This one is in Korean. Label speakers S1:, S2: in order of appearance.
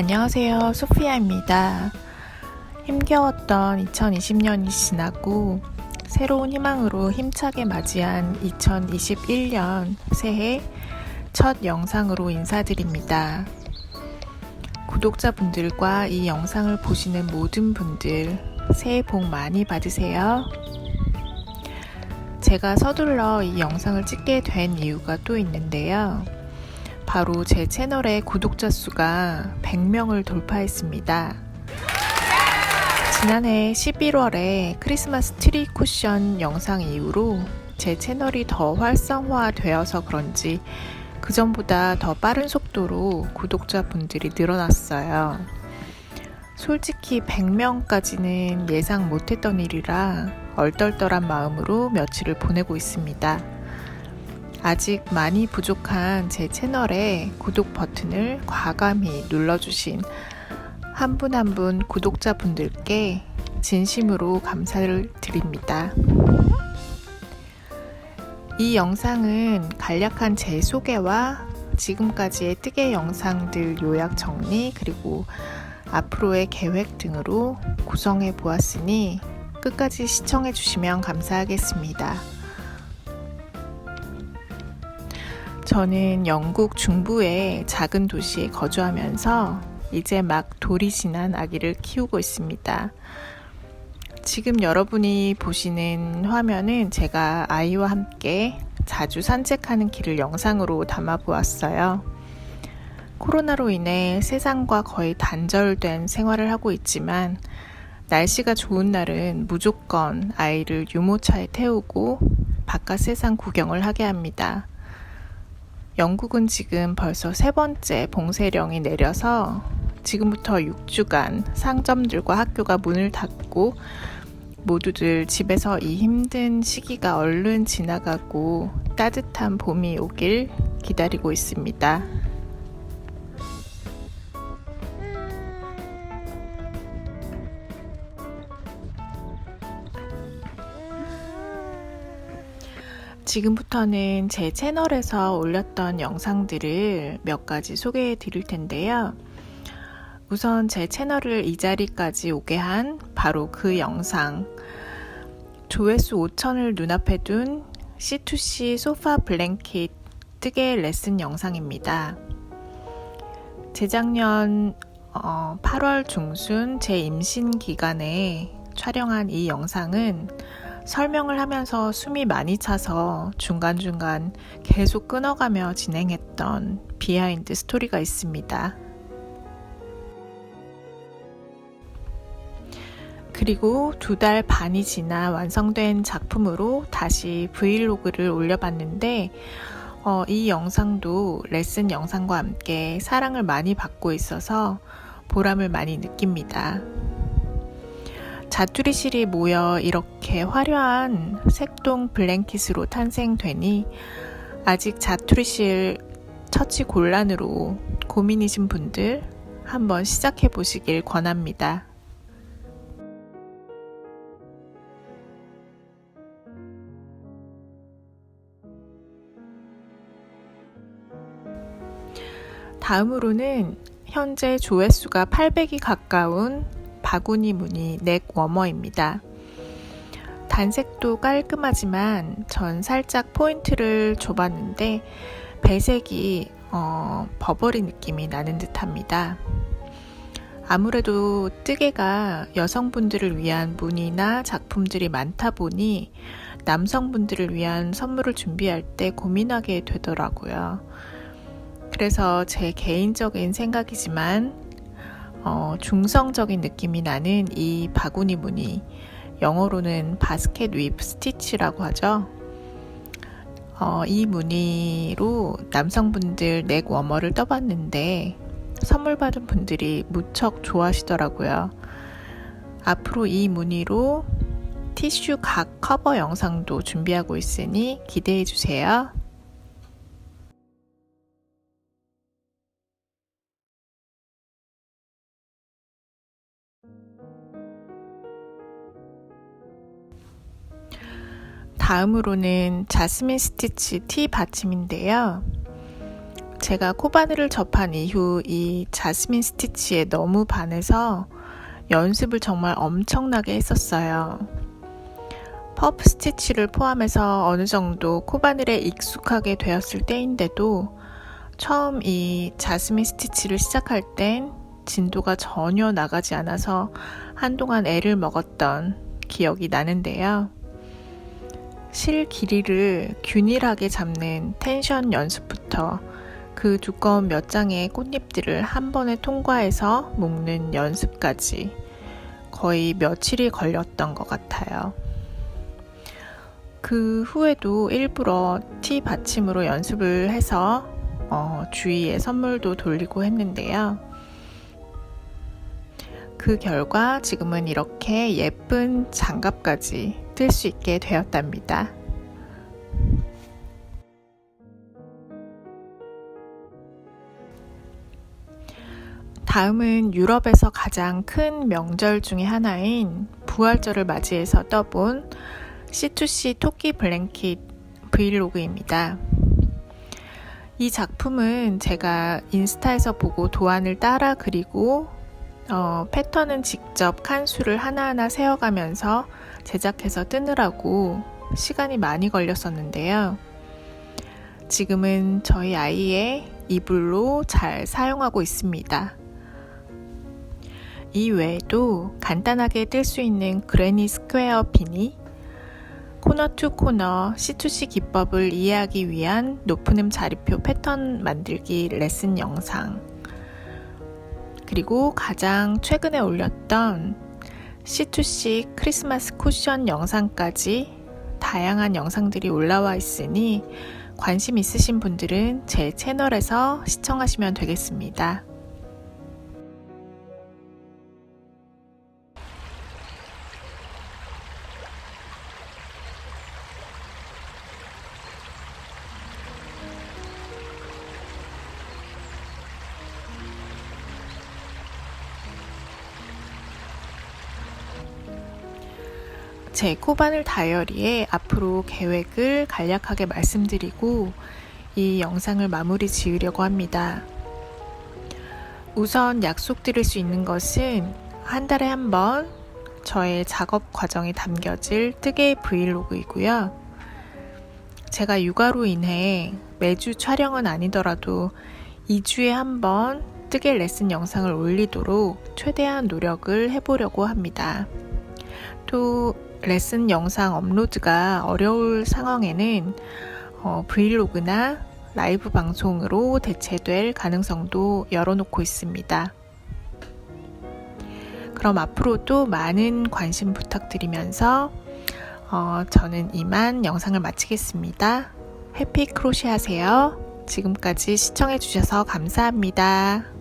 S1: 안녕하세요. 소피아입니다. 힘겨웠던 2020년이 지나고 새로운 희망으로 힘차게 맞이한 2021년 새해 첫 영상으로 인사드립니다. 구독자분들과 이 영상을 보시는 모든 분들 새해 복 많이 받으세요. 제가 서둘러 이 영상을 찍게 된 이유가 또 있는데요. 바로 제 채널의 구독자 수가 100명을 돌파했습니다. 지난해 11월에 크리스마스 트리 쿠션 영상 이후로 제 채널이 더 활성화되어서 그런지 그전보다 더 빠른 속도로 구독자분들이 늘어났어요. 솔직히 100명까지는 예상 못했던 일이라 얼떨떨한 마음으로 며칠을 보내고 있습니다. 아직 많이 부족한 제 채널에 구독 버튼을 과감히 눌러주신 한 분 한 분 구독자분들께 진심으로 감사를 드립니다. 이 영상은 간략한 제 소개와 지금까지의 뜨개 영상들 요약 정리 그리고 앞으로의 계획 등으로 구성해 보았으니 끝까지 시청해 주시면 감사하겠습니다. 저는 영국 중부의 작은 도시에 거주하면서 이제 막 돌이 지난 아기를 키우고 있습니다. 지금 여러분이 보시는 화면은 제가 아이와 함께 자주 산책하는 길을 영상으로 담아 보았어요. 코로나로 인해 세상과 거의 단절된 생활을 하고 있지만 날씨가 좋은 날은 무조건 아이를 유모차에 태우고 바깥 세상 구경을 하게 합니다. 영국은 지금 벌써 세 번째 봉쇄령이 내려서 지금부터 6주간 상점들과 학교가 문을 닫고 모두들 집에서 이 힘든 시기가 얼른 지나가고 따뜻한 봄이 오길 기다리고 있습니다. 지금부터는 제 채널에서 올렸던 영상들을 몇 가지 소개해 드릴 텐데요. 우선 제 채널을 이 자리까지 오게 한 바로 그 영상. 조회수 5천을 눈앞에 둔 C2C 소파 블랭킷 뜨개 레슨 영상입니다. 재작년 어, 8월 중순 제 임신 기간에 촬영한 이 영상은 설명을 하면서 숨이 많이 차서 중간중간 계속 끊어가며 진행했던 비하인드 스토리가 있습니다. 그리고 두 달 반이 지나 완성된 작품으로 다시 브이로그를 올려봤는데, 어, 이 영상도 레슨 영상과 함께 사랑을 많이 받고 있어서 보람을 많이 느낍니다. 자투리실이 모여 이렇게 화려한 색동 블랭킷으로 탄생되니 아직 자투리실 처치 곤란으로 고민이신 분들 한번 시작해 보시길 권합니다. 다음으로는 현재 조회수가 800이 가까운 바구니 무늬 넥 워머입니다. 단색도 깔끔하지만 전 살짝 포인트를 줘봤는데 배색이 어, 버버리 느낌이 나는 듯합니다. 아무래도 뜨개가 여성분들을 위한 무늬나 작품들이 많다 보니 남성분들을 위한 선물을 준비할 때 고민하게 되더라고요. 그래서 제 개인적인 생각이지만 어, 중성적인 느낌이 나는 이 바구니 무늬 영어로는 바스켓 윕 스티치라고 하죠. 어, 이 무늬로 남성분들 넥 워머를 떠봤는데 선물 받은 분들이 무척 좋아하시더라고요. 앞으로 이 무늬로 티슈 각 커버 영상도 준비하고 있으니 기대해 주세요. 다음으로는 자스민 스티치 티 받침인데요. 제가 코바늘을 접한 이후 이 자스민 스티치에 너무 반해서 연습을 정말 엄청나게 했었어요. 퍼프 스티치를 포함해서 어느 정도 코바늘에 익숙하게 되었을 때인데도 처음 이 자스민 스티치를 시작할 땐 진도가 전혀 나가지 않아서 한동안 애를 먹었던 기억이 나는데요. 실 길이를 균일하게 잡는 텐션 연습부터 그 두꺼운 몇 장의 꽃잎들을 한 번에 통과해서 묶는 연습까지 거의 며칠이 걸렸던 것 같아요. 그 후에도 일부러 티 받침으로 연습을 해서 어, 주위에 선물도 돌리고 했는데요. 그 결과 지금은 이렇게 예쁜 장갑까지 뜰수 있게 되었답니다. 다음은 유럽에서 가장 큰 명절 중의 하나인 부활절을 맞이해서 떠본 C2C 토끼 블랭킷 브이로그입니다. 이 작품은 제가 인스타에서 보고 도안을 따라 그리고 어, 패턴은 직접 칸수를 하나하나 세어가면서 제작해서 뜨느라고 시간이 많이 걸렸었는데요. 지금은 저희 아이의 이불로 잘 사용하고 있습니다. 이 외에도 간단하게 뜰 수 있는 그레니 스퀘어 비니, 코너 투 코너 C2C 기법을 이해하기 위한 높은 음 자리표 패턴 만들기 레슨 영상, 그리고 가장 최근에 올렸던 C2C 크리스마스 쿠션 영상까지 다양한 영상들이 올라와 있으니 관심 있으신 분들은 제 채널에서 시청하시면 되겠습니다. 제 코바늘 다이어리에 앞으로 계획을 간략하게 말씀드리고 이 영상을 마무리 지으려고 합니다. 우선 약속드릴 수 있는 것은 한 달에 한 번 저의 작업 과정이 담겨질 뜨개 브이로그이고요. 제가 육아로 인해 매주 촬영은 아니더라도 2주에 한 번 뜨개 레슨 영상을 올리도록 최대한 노력을 해보려고 합니다. 또 레슨 영상 업로드가 어려울 상황에는 어, 브이로그나 라이브 방송으로 대체될 가능성도 열어놓고 있습니다. 그럼 앞으로도 많은 관심 부탁드리면서 어, 저는 이만 영상을 마치겠습니다. 해피 크로시 하세요. 지금까지 시청해주셔서 감사합니다.